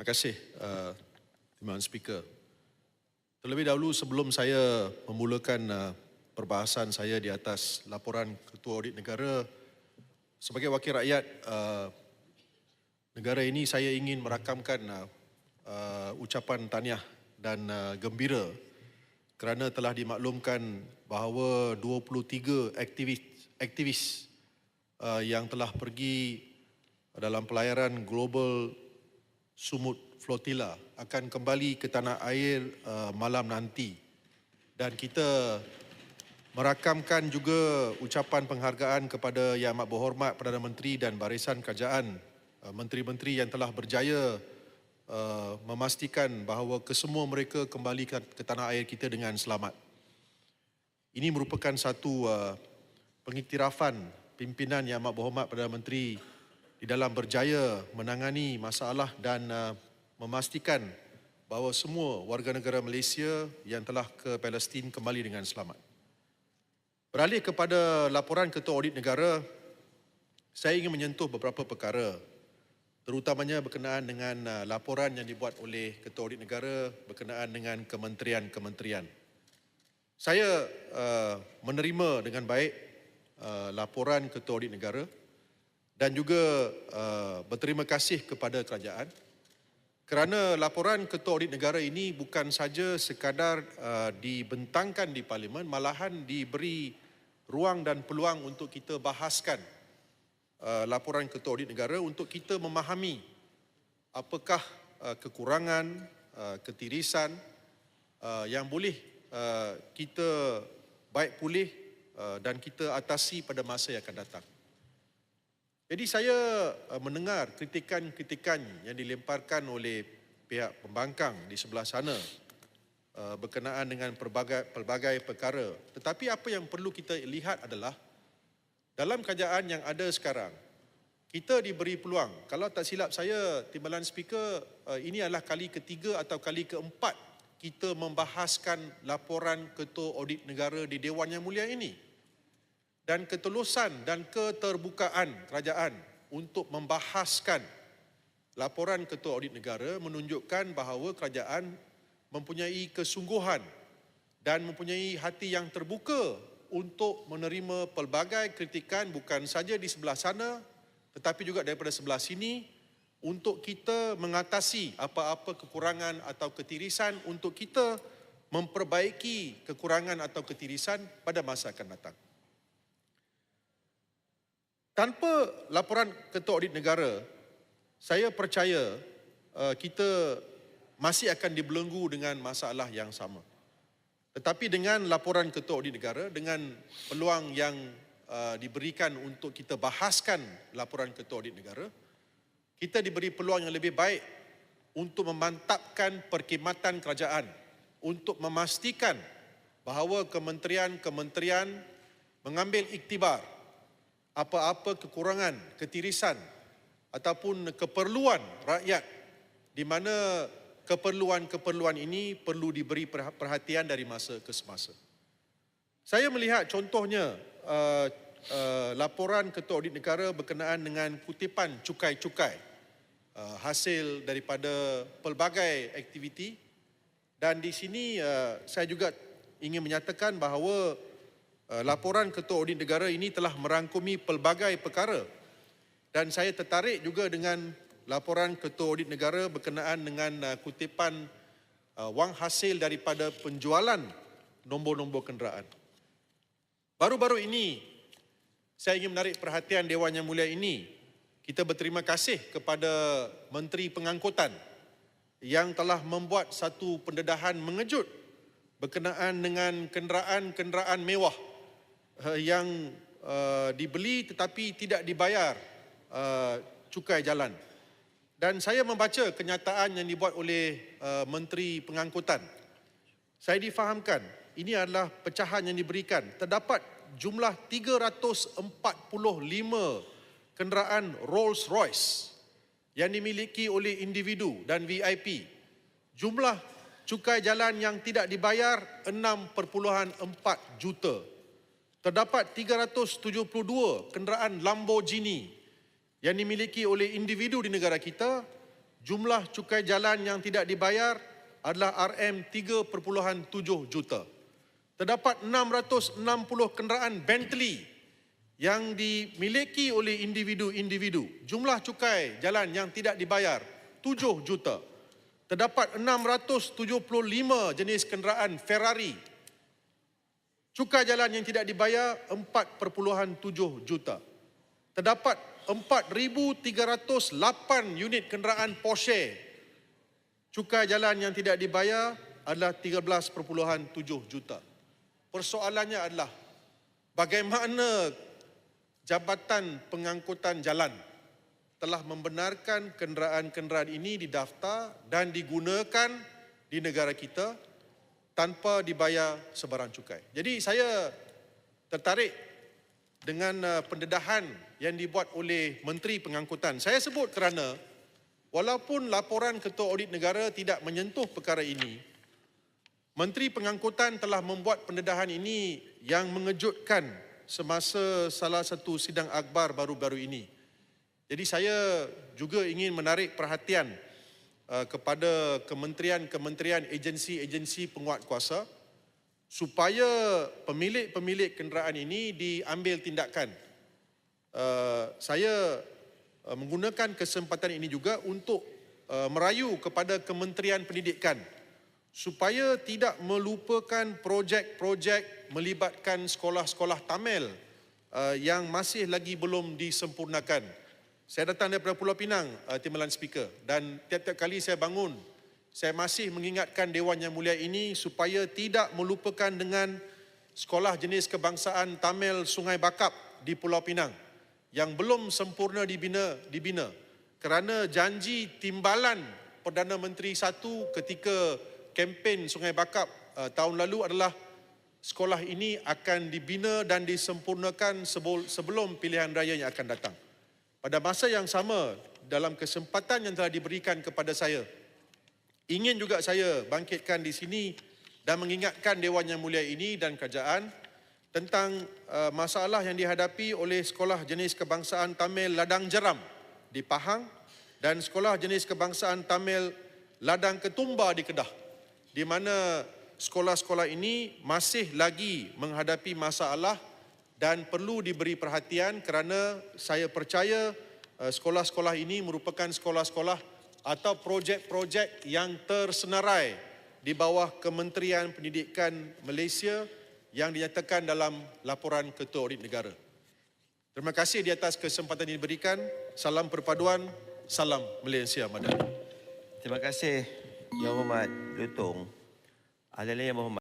Terima kasih, uh, Timbalan Speaker. Terlebih dahulu sebelum saya memulakan uh, perbahasan saya di atas laporan Ketua Audit Negara, sebagai wakil rakyat uh, negara ini saya ingin merakamkan uh, uh, ucapan tahniah dan uh, gembira kerana telah dimaklumkan bahawa 23 aktivis aktivis uh, yang telah pergi dalam pelayaran global Sumut Flotilla akan kembali ke tanah air uh, malam nanti dan kita merakamkan juga ucapan penghargaan kepada Yang Amat Berhormat Perdana Menteri dan Barisan Kerajaan uh, menteri-menteri yang telah berjaya uh, memastikan bahawa kesemua mereka kembali ke, ke tanah air kita dengan selamat. Ini merupakan satu uh, pengiktirafan pimpinan Yang Amat Berhormat Perdana Menteri di dalam berjaya menangani masalah dan uh, memastikan bahawa semua warga negara Malaysia yang telah ke Palestin kembali dengan selamat. Beralih kepada laporan Ketua Audit Negara, saya ingin menyentuh beberapa perkara terutamanya berkenaan dengan uh, laporan yang dibuat oleh Ketua Audit Negara berkenaan dengan kementerian-kementerian. Saya uh, menerima dengan baik uh, laporan Ketua Audit Negara dan juga uh, berterima kasih kepada kerajaan kerana laporan Ketua Audit Negara ini bukan saja sekadar uh, dibentangkan di Parlimen, malahan diberi ruang dan peluang untuk kita bahaskan uh, laporan Ketua Audit Negara untuk kita memahami apakah uh, kekurangan, uh, ketirisan uh, yang boleh uh, kita baik pulih uh, dan kita atasi pada masa yang akan datang. Jadi saya uh, mendengar kritikan-kritikan yang dilemparkan oleh pihak pembangkang di sebelah sana uh, berkenaan dengan pelbagai, pelbagai perkara. Tetapi apa yang perlu kita lihat adalah dalam kerajaan yang ada sekarang, kita diberi peluang. Kalau tak silap saya, Timbalan Speaker, uh, ini adalah kali ketiga atau kali keempat kita membahaskan laporan Ketua Audit Negara di Dewan Yang Mulia ini dan ketulusan dan keterbukaan kerajaan untuk membahaskan laporan Ketua Audit Negara menunjukkan bahawa kerajaan mempunyai kesungguhan dan mempunyai hati yang terbuka untuk menerima pelbagai kritikan bukan saja di sebelah sana tetapi juga daripada sebelah sini untuk kita mengatasi apa-apa kekurangan atau ketirisan untuk kita memperbaiki kekurangan atau ketirisan pada masa akan datang. Tanpa laporan Ketua Audit Negara, saya percaya uh, kita masih akan dibelenggu dengan masalah yang sama. Tetapi dengan laporan Ketua Audit Negara, dengan peluang yang uh, diberikan untuk kita bahaskan laporan Ketua Audit Negara, kita diberi peluang yang lebih baik untuk memantapkan perkhidmatan kerajaan untuk memastikan bahawa kementerian-kementerian mengambil iktibar apa-apa kekurangan, ketirisan ataupun keperluan rakyat di mana keperluan-keperluan ini perlu diberi perhatian dari masa ke semasa. Saya melihat contohnya uh, uh, laporan Ketua Audit Negara berkenaan dengan kutipan cukai-cukai uh, hasil daripada pelbagai aktiviti dan di sini uh, saya juga ingin menyatakan bahawa laporan Ketua Audit Negara ini telah merangkumi pelbagai perkara dan saya tertarik juga dengan laporan Ketua Audit Negara berkenaan dengan uh, kutipan uh, wang hasil daripada penjualan nombor-nombor kenderaan. Baru-baru ini saya ingin menarik perhatian Dewan Yang Mulia ini. Kita berterima kasih kepada Menteri Pengangkutan yang telah membuat satu pendedahan mengejut berkenaan dengan kenderaan-kenderaan mewah Eh, yang uh, dibeli tetapi tidak dibayar uh, cukai jalan. Dan saya membaca kenyataan yang dibuat oleh uh, Menteri Pengangkutan. Saya difahamkan ini adalah pecahan yang diberikan. Terdapat jumlah 345 kenderaan Rolls Royce yang dimiliki oleh individu dan VIP. Jumlah cukai jalan yang tidak dibayar 6.4 juta terdapat 372 kenderaan Lamborghini yang dimiliki oleh individu di negara kita jumlah cukai jalan yang tidak dibayar adalah RM3.7 juta. Terdapat 660 kenderaan Bentley yang dimiliki oleh individu-individu. Jumlah cukai jalan yang tidak dibayar 7 juta. Terdapat 675 jenis kenderaan Ferrari. Cukai jalan yang tidak dibayar 4.7 juta. Terdapat 4,308 unit kenderaan Porsche. Cukai jalan yang tidak dibayar adalah 13.7 juta. Persoalannya adalah bagaimana Jabatan Pengangkutan Jalan telah membenarkan kenderaan-kenderaan ini didaftar dan digunakan di negara kita tanpa dibayar sebarang cukai. Jadi saya tertarik dengan uh, pendedahan yang dibuat oleh Menteri Pengangkutan. Saya sebut kerana walaupun laporan Ketua Audit Negara tidak menyentuh perkara ini, Menteri Pengangkutan telah membuat pendedahan ini yang mengejutkan semasa salah satu sidang akbar baru-baru ini. Jadi saya juga ingin menarik perhatian uh, kepada kementerian-kementerian agensi-agensi penguat kuasa supaya pemilik-pemilik kenderaan ini diambil tindakan. Uh, saya uh, menggunakan kesempatan ini juga untuk uh, merayu kepada Kementerian Pendidikan supaya tidak melupakan projek-projek melibatkan sekolah-sekolah Tamil uh, yang masih lagi belum disempurnakan. Saya datang daripada Pulau Pinang, uh, Timbalan Speaker, dan tiap-tiap kali saya bangun saya masih mengingatkan Dewan Yang Mulia ini supaya tidak melupakan dengan sekolah jenis kebangsaan Tamil Sungai Bakap di Pulau Pinang yang belum sempurna dibina dibina kerana janji timbalan Perdana Menteri satu ketika kempen Sungai Bakap uh, tahun lalu adalah sekolah ini akan dibina dan disempurnakan sebelum pilihan raya yang akan datang. Pada masa yang sama dalam kesempatan yang telah diberikan kepada saya Ingin juga saya bangkitkan di sini dan mengingatkan Dewan Yang Mulia ini dan kerajaan tentang uh, masalah yang dihadapi oleh Sekolah Jenis Kebangsaan Tamil Ladang Jeram di Pahang dan Sekolah Jenis Kebangsaan Tamil Ladang Ketumba di Kedah di mana sekolah-sekolah ini masih lagi menghadapi masalah dan perlu diberi perhatian kerana saya percaya uh, sekolah-sekolah ini merupakan sekolah-sekolah atau projek-projek yang tersenarai di bawah Kementerian Pendidikan Malaysia yang dinyatakan dalam laporan Ketua Audit Negara. Terima kasih di atas kesempatan ini diberikan. Salam perpaduan, salam Malaysia Madani. Terima kasih Yang Hormat Lutong. Ahli-ahli Yang Berhormat.